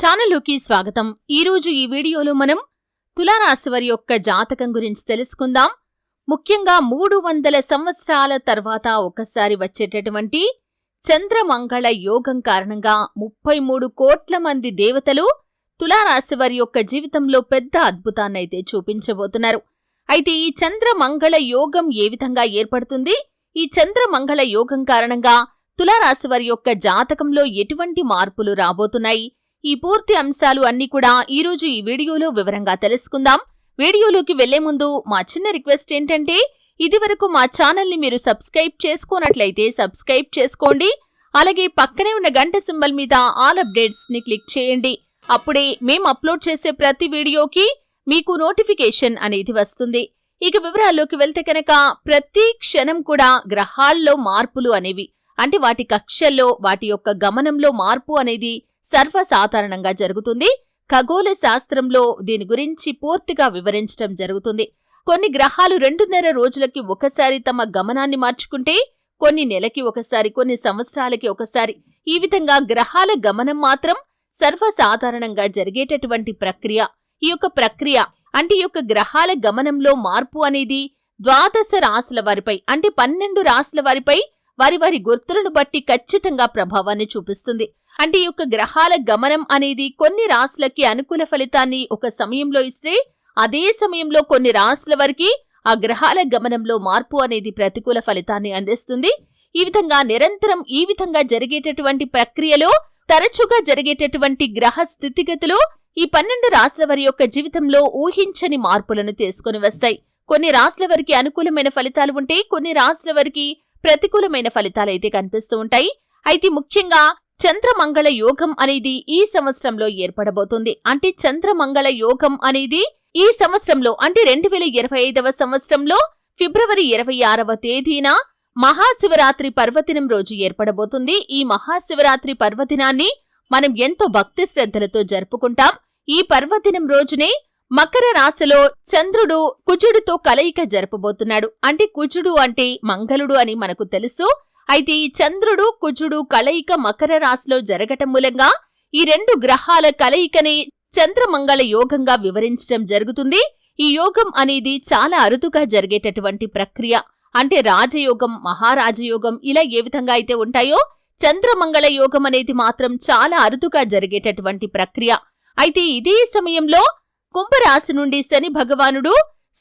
ఛానల్లోకి స్వాగతం. ఈరోజు ఈ వీడియోలో మనం తులారాశివారి యొక్క జాతకం గురించి తెలుసుకుందాం. ముఖ్యంగా మూడు వందల సంవత్సరాల తర్వాత ఒకసారి వచ్చేటటువంటి చంద్రమంగళ యోగం కారణంగా ముప్పై మూడు కోట్ల మంది దేవతలు తులారాశివారి యొక్క జీవితంలో పెద్ద అద్భుతాన్నైతే చూపించబోతున్నారు. అయితే ఈ చంద్రమంగళ యోగం ఏ విధంగా ఏర్పడుతుంది? ఈ చంద్రమంగళ యోగం కారణంగా తులారాశివారి యొక్క జాతకంలో ఎటువంటి మార్పులు రాబోతున్నాయి? ఈ పూర్తి అంశాలు అన్ని కూడా ఈరోజు ఈ వీడియోలో వివరంగా తెలుసుకుందాం. వీడియోలోకి వెళ్ళే ముందు మా చిన్న రిక్వెస్ట్ ఏంటంటే ఇదివరకు మా ఛానల్ని మీరు సబ్స్క్రైబ్ చేసుకోనట్లయితే సబ్స్క్రైబ్ చేసుకోండి. అలాగే పక్కనే ఉన్న గంట సింబల్ మీద ఆల్ అప్డేట్స్ని క్లిక్ చేయండి. అప్పుడే మేం అప్లోడ్ చేసే ప్రతి వీడియోకి మీకు నోటిఫికేషన్ అనేది వస్తుంది. ఇక వివరాల్లోకి వెళ్తే కనుక ప్రతి క్షణం కూడా గ్రహాల్లో మార్పులు అనేవి అంటే వాటి కక్షల్లో వాటి యొక్క గమనంలో మార్పు అనేది సర్వసాధారణంగా జరుగుతుంది. ఖగోళ శాస్త్రంలో దీని గురించి పూర్తిగా వివరించడం జరుగుతుంది. కొన్ని గ్రహాలు రెండున్నర రోజులకి ఒకసారి తమ గమనాన్ని మార్చుకుంటే కొన్ని నెలకి ఒకసారి కొన్ని సంవత్సరాలకి ఒకసారి. ఈ విధంగా గ్రహాల గమనం మాత్రం సర్వసాధారణంగా జరిగేటటువంటి ప్రక్రియ. ఈ యొక్క ప్రక్రియ అంటే ఈ యొక్క గ్రహాల గమనంలో మార్పు అనేది ద్వాదశ రాశుల వారిపై అంటే పన్నెండు రాశుల వారిపై వారి వారి గుర్తులను బట్టి ఖచ్చితంగా ప్రభావాన్ని చూపిస్తుంది. అంటే ఈ యొక్క గ్రహాల గమనం అనేది కొన్ని రాశులకి అనుకూల ఫలితాన్ని ఒక సమయంలో ఇస్తే అదే సమయంలో కొన్ని రాశుల వారికి ఆ గ్రహాల గమనంలో మార్పు అనేది ప్రతికూల ఫలితాన్ని అందిస్తుంది. ఈ విధంగా నిరంతరం ఈ విధంగా జరిగేటటువంటి ప్రక్రియలో తరచుగా జరిగేటటువంటి గ్రహ స్థితిగతులు ఈ పన్నెండు రాశుల వారి యొక్క జీవితంలో ఊహించని మార్పులను తీసుకుని వస్తాయి. కొన్ని రాశుల వారికి అనుకూలమైన ఫలితాలు ఉంటే కొన్ని రాశుల వారికి ప్రతికూలమైన ఫలితాలైతే కనిపిస్తూ ఉంటాయి. అయితే ముఖ్యంగా చంద్రమంగళ యోగం అనేది ఈ సంవత్సరంలో ఏర్పడబోతుంది. అంటే చంద్రమంగళ యోగం అనేది ఈ సంవత్సరంలో అంటే రెండు వేల ఇరవై ఐదవ సంవత్సరంలో ఫిబ్రవరి ఇరవై ఆరవ తేదీన మహాశివరాత్రి పర్వదినం రోజు ఏర్పడబోతుంది. ఈ మహాశివరాత్రి పర్వదినాన్ని మనం ఎంతో భక్తి శ్రద్ధలతో జరుపుకుంటాం. ఈ పర్వదినం రోజునే మకర రాశిలో చంద్రుడు కుజుడితో కలయిక జరపబోతున్నాడు. అంటే కుజుడు అంటే మంగళుడు అని మనకు తెలుసు. అయితే ఈ చంద్రుడు కుజుడు కలయిక మకర రాశిలో జరగటం మూలంగా ఈ రెండు గ్రహాల కలయికని చంద్రమంగళ యోగంగా వివరించడం జరుగుతుంది. ఈ యోగం అనేది చాలా అరుదుగా జరిగేటటువంటి ప్రక్రియ. అంటే రాజయోగం మహారాజయోగం ఇలా ఏ విధంగా అయితే ఉంటాయో చంద్రమంగళ యోగం అనేది మాత్రం చాలా అరుదుగా జరిగేటటువంటి ప్రక్రియ. అయితే ఇదే సమయంలో కుంభరాశి నుండి శని భగవానుడు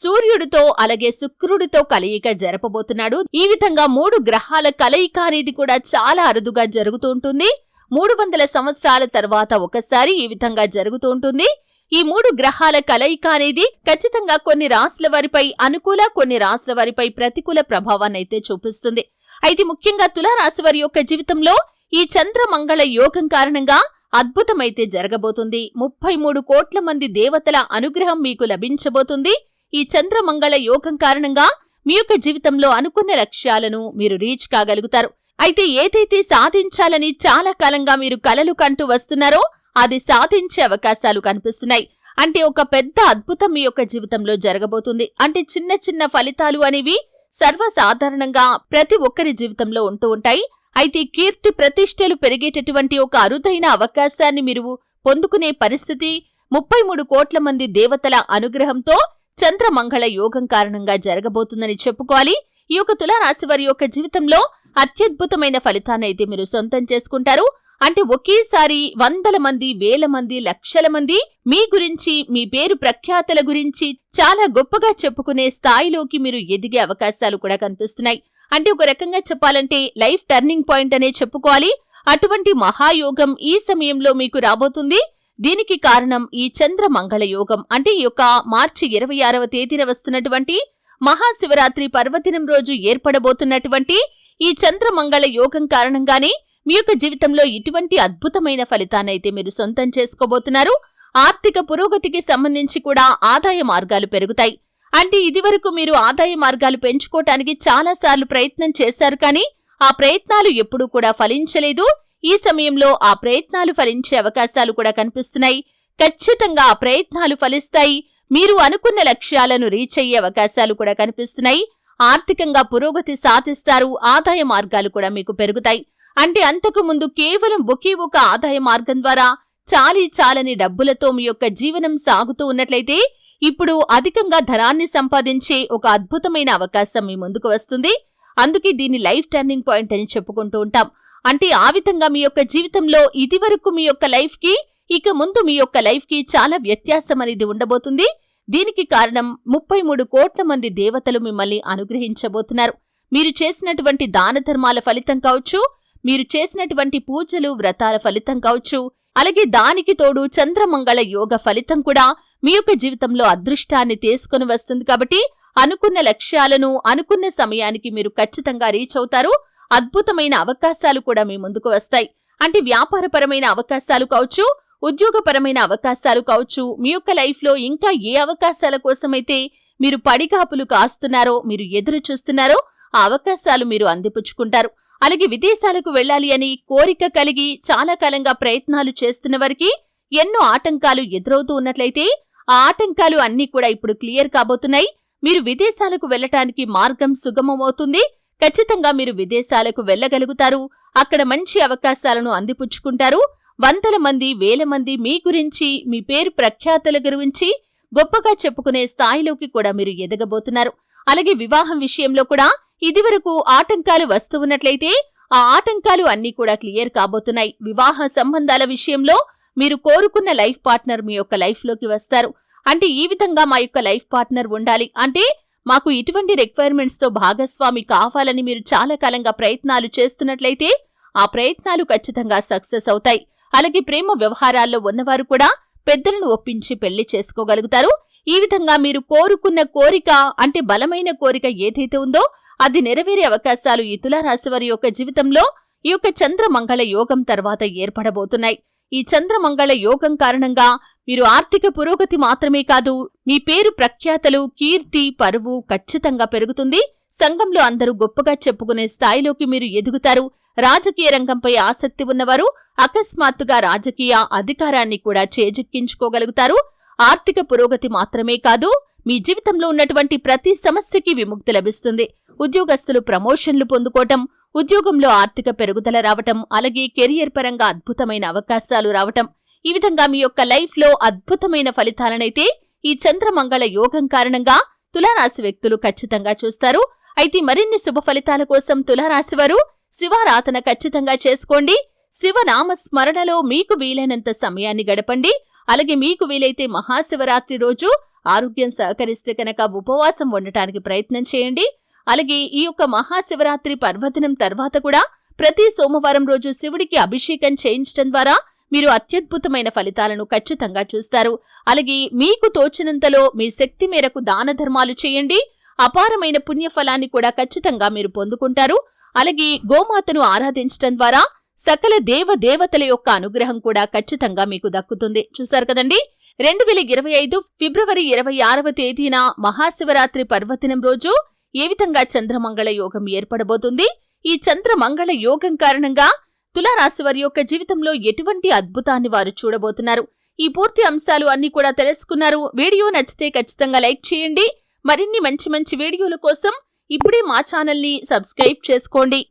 సూర్యుడితో అలాగే శుక్రుడితో కలయిక జరపబోతున్నాడు. ఈ విధంగా మూడు గ్రహాల కలయిక అనేది కూడా చాలా అరుదుగా జరుగుతూ ఉంటుంది. మూడు వందల సంవత్సరాల తర్వాత ఒకసారి ఈ విధంగా జరుగుతూ ఉంటుంది. ఈ మూడు గ్రహాల కలయిక అనేది ఖచ్చితంగా కొన్ని రాశుల వారిపై అనుకూల కొన్ని రాశుల వారిపై ప్రతికూల ప్రభావాన్ని అయితే చూపిస్తుంది. అయితే ముఖ్యంగా తులారాశి వారి యొక్క జీవితంలో ఈ చంద్రమంగళ యోగం కారణంగా అద్భుతమైతే జరగబోతుంది. ముప్పై మూడు కోట్ల మంది దేవతల అనుగ్రహం మీకు లభించబోతుంది. ఈ చంద్రమంగళ యోగం కారణంగా మీ యొక్క జీవితంలో అనుకున్న లక్ష్యాలను మీరు రీచ్ కాగలుగుతారు. అయితే ఏదైతే సాధించాలని చాలా కాలంగా మీరు కలలు కంటూ వస్తున్నారో అది సాధించే అవకాశాలు కనిపిస్తున్నాయి. అంటే ఒక పెద్ద అద్భుతం మీ యొక్క జీవితంలో జరగబోతుంది. అంటే చిన్న చిన్న ఫలితాలు అనేవి సర్వసాధారణంగా ప్రతి ఒక్కరి జీవితంలో ఉంటూ ఉంటాయి. అయితే కీర్తి ప్రతిష్టలు పెరిగేటటువంటి ఒక అరుదైన అవకాశాన్ని మీరు పొందుకునే పరిస్థితి ముప్పై మూడు కోట్ల మంది దేవతల అనుగ్రహంతో చంద్రమంగళ యోగం కారణంగా జరగబోతుందని చెప్పుకోవాలి. ఈ యొక్క తులారాశి వారి యొక్క జీవితంలో అత్యద్భుతమైన ఫలితాన్ని అయితే మీరు సొంతం చేసుకుంటారు. అంటే ఒకేసారి వందల మంది వేల మంది లక్షల మంది మీ గురించి మీ పేరు ప్రఖ్యాతల గురించి చాలా గొప్పగా చెప్పుకునే స్థాయిలోకి మీరు ఎదిగే అవకాశాలు కూడా కనిపిస్తున్నాయి. అంటే ఒక రకంగా చెప్పాలంటే లైఫ్ టర్నింగ్ పాయింట్ అనే చెప్పుకోవాలి. అటువంటి మహాయోగం ఈ సమయంలో మీకు రాబోతుంది. దీనికి కారణం ఈ చంద్ర మంగళ యోగం. అంటే ఈ యొక్క మార్చి ఇరవై ఆరవ తేదీన వస్తున్నటువంటి మహాశివరాత్రి పర్వదినం రోజు ఏర్పడబోతున్నటువంటి ఈ చంద్రమంగళ యోగం కారణంగానే మీ యొక్క జీవితంలో ఇటువంటి అద్భుతమైన ఫలితాన్నైతే మీరు సొంతం చేసుకోబోతున్నారు. ఆర్థిక పురోగతికి సంబంధించి కూడా ఆదాయ మార్గాలు పెరుగుతాయి. అంటే ఇదివరకు మీరు ఆదాయ మార్గాలు పెంచుకోవటానికి చాలాసార్లు ప్రయత్నం చేశారు కానీ ఆ ప్రయత్నాలు ఎప్పుడూ కూడా ఫలించలేదు. ఈ సమయంలో ఆ ప్రయత్నాలు ఫలించే అవకాశాలు కూడా కనిపిస్తున్నాయి. ఖచ్చితంగా ఆ ప్రయత్నాలు ఫలిస్తాయి. మీరు అనుకున్న లక్ష్యాలను రీచ్ అయ్యే అవకాశాలు కూడా కనిపిస్తున్నాయి. ఆర్థికంగా పురోగతి సాధిస్తారు. ఆదాయ మార్గాలు కూడా మీకు పెరుగుతాయి. అంటే అంతకు ముందు కేవలం ఒకే ఒక ఆదాయ మార్గం ద్వారా చాలీ చాలని డబ్బులతో మీ యొక్క జీవనం సాగుతూ ఉన్నట్లయితే ఇప్పుడు అధికంగా ధనాన్ని సంపాదించే ఒక అద్భుతమైన అవకాశం మీ ముందుకు వస్తుంది. అందుకే దీన్ని లైఫ్ టర్నింగ్ పాయింట్ అని చెప్పుకుంటూ ఉంటాం. అంటే ఆ విధంగా మీ యొక్క జీవితంలో ఇదివరకు మీ యొక్క లైఫ్కి ఇక ముందు మీ యొక్క లైఫ్కి చాలా వ్యత్యాసం అనేది ఉండబోతుంది. దీనికి కారణం ముప్పై మూడు కోట్ల మంది దేవతలు మిమ్మల్ని అనుగ్రహించబోతున్నారు. మీరు చేసినటువంటి దాన ధర్మాల ఫలితం కావచ్చు మీరు చేసినటువంటి పూజలు వ్రతాల ఫలితం కావచ్చు అలాగే దానికి తోడు చంద్రమంగళ యోగ ఫలితం కూడా మీ యొక్క జీవితంలో అదృష్టాన్ని తీసుకుని వస్తుంది కాబట్టి అనుకున్న లక్ష్యాలను అనుకున్న సమయానికి మీరు ఖచ్చితంగా రీచ్ అవుతారు. అద్భుతమైన అవకాశాలు కూడా మీ ముందుకు వస్తాయి. అంటే వ్యాపారపరమైన అవకాశాలు కావచ్చు ఉద్యోగపరమైన అవకాశాలు కావచ్చు మీ యొక్క లైఫ్లో ఇంకా ఏ అవకాశాల కోసమైతే మీరు పడిగాపులు కాస్తున్నారో మీరు ఎదురు చూస్తున్నారో ఆ అవకాశాలు మీరు అందిపుచ్చుకుంటారు. అలాగే విదేశాలకు వెళ్ళాలి అని కోరిక కలిగి చాలా కాలంగా ప్రయత్నాలు చేస్తున్న వారికి ఎన్నో ఆటంకాలు ఎదురవుతూ ఉన్నట్లయితే ఆ ఆటంకాలు అన్నీ కూడా ఇప్పుడు క్లియర్ కాబోతున్నాయి. మీరు విదేశాలకు వెళ్ళటానికి మార్గం సుగమమవుతుంది. ఖచ్చితంగా మీరు విదేశాలకు వెళ్ళగలుగుతారు. అక్కడ మంచి అవకాశాలను అందిపుచ్చుకుంటారు. వందల మంది వేల మంది మీ గురించి మీ పేరు ప్రఖ్యాతల గురించి గొప్పగా చెప్పుకునే స్థాయిలోకి కూడా మీరు ఎదగబోతున్నారు. అలాగే వివాహం విషయంలో కూడా ఇదివరకు ఆటంకాలు వస్తూ ఉన్నట్లయితే ఆ ఆటంకాలు అన్నీ కూడా క్లియర్ కాబోతున్నాయి. వివాహ సంబంధాల విషయంలో మీరు కోరుకున్న లైఫ్ పార్ట్నర్ మీ యొక్క లైఫ్లోకి వస్తారు. అంటే ఈ విధంగా మా యొక్క లైఫ్ పార్ట్నర్ ఉండాలి. అంటే మాకు ఇటువంటి రిక్వైర్మెంట్స్తో భాగస్వామి కావాలని మీరు చాలా కాలంగా ప్రయత్నాలు చేస్తున్నట్లయితే ఆ ప్రయత్నాలు ఖచ్చితంగా సక్సెస్ అవుతాయి. అలాగే ప్రేమ వ్యవహారాల్లో ఉన్నవారు కూడా పెద్దలను ఒప్పించి పెళ్ళి చేసుకోగలుగుతారు. ఈ విధంగా మీరు కోరుకున్న కోరిక అంటే బలమైన కోరిక ఏదైతే ఉందో అది నెరవేరే అవకాశాలు ఈ తులారాశి వారి యొక్క జీవితంలో ఈ యొక్క చంద్రమంగళ యోగం తర్వాత ఏర్పడబోతున్నాయి. ఈ చంద్రమంగళ యోగం కారణంగా మీరు ఆర్థిక పురోగతి మాత్రమే కాదు మీ పేరు ప్రఖ్యాతలు కీర్తి పరువు ఖచ్చితంగా పెరుగుతుంది. సంఘంలో అందరూ గొప్పగా చెప్పుకునే స్థాయిలోకి మీరు ఎదుగుతారు. రాజకీయ రంగంపై ఆసక్తి ఉన్నవారు అకస్మాత్తుగా రాజకీయ అధికారాన్ని కూడా చేజిక్కించుకోగలుగుతారు. ఆర్థిక పురోగతి మాత్రమే కాదు మీ జీవితంలో ఉన్నటువంటి ప్రతి సమస్యకి విముక్తి లభిస్తుంది. ఉద్యోగస్తులు ప్రమోషన్లు పొందుకోవటం ఉద్యోగంలో ఆర్థిక పెరుగుదల రావటం అలాగే కెరియర్ పరంగా అద్భుతమైన అవకాశాలు రావటం ఈ విధంగా మీ యొక్క లైఫ్లో అద్భుతమైన ఫలితాలనైతే ఈ చంద్రమంగళ యోగం కారణంగా తులారాశి వ్యక్తులు ఖచ్చితంగా చూస్తారు. అయితే మరిన్ని శుభ ఫలితాల కోసం తులారాశివారు శివారాధన ఖచ్చితంగా చేసుకోండి. శివనామ స్మరణలో మీకు వీలైనంత సమయాన్ని గడపండి. అలాగే మీకు వీలైతే మహాశివరాత్రి రోజు ఆరోగ్యం సహకరిస్తే కనుక ఉపవాసం ఉండటానికి ప్రయత్నం చేయండి. అలాగే ఈ యొక్క మహాశివరాత్రి పర్వదినం తర్వాత కూడా ప్రతి సోమవారం రోజు శివుడికి అభిషేకం చేయించడం ద్వారా మీరు అత్యద్భుతమైన ఫలితాలను ఖచ్చితంగా చూస్తారు. అలాగే మీకు తోచినంతలో మీ శక్తి మేరకు దాన ధర్మాలు చేయండి. అపారమైన పుణ్యఫలాన్ని కూడా ఖచ్చితంగా మీరు పొందుకుంటారు. అలాగే గోమాతను ఆరాధించడం ద్వారా సకల దేవ దేవతల యొక్క అనుగ్రహం కూడా ఖచ్చితంగా మీకు దక్కుతుంది. చూశారు కదండి? రెండు వేల ఇరవై ఐదు ఫిబ్రవరి ఇరవై ఆరవ తేదీన మహాశివరాత్రి పర్వదినం రోజు ఏ విధంగా చంద్రమంగళ యోగం ఏర్పడబోతుంది? ఈ చంద్రమంగళ యోగం కారణంగా తులారాశి వారి యొక్క జీవితంలో ఎటువంటి అద్భుతాన్ని వారు చూడబోతున్నారు? ఈ పూర్తి అంశాలు అన్ని కూడా తెలుసుకున్నారు. వీడియో నచ్చితే ఖచ్చితంగా లైక్ చేయండి. మరిన్ని మంచి మంచి వీడియోల కోసం ఇప్పుడే మా ఛానల్ని సబ్స్క్రైబ్ చేసుకోండి.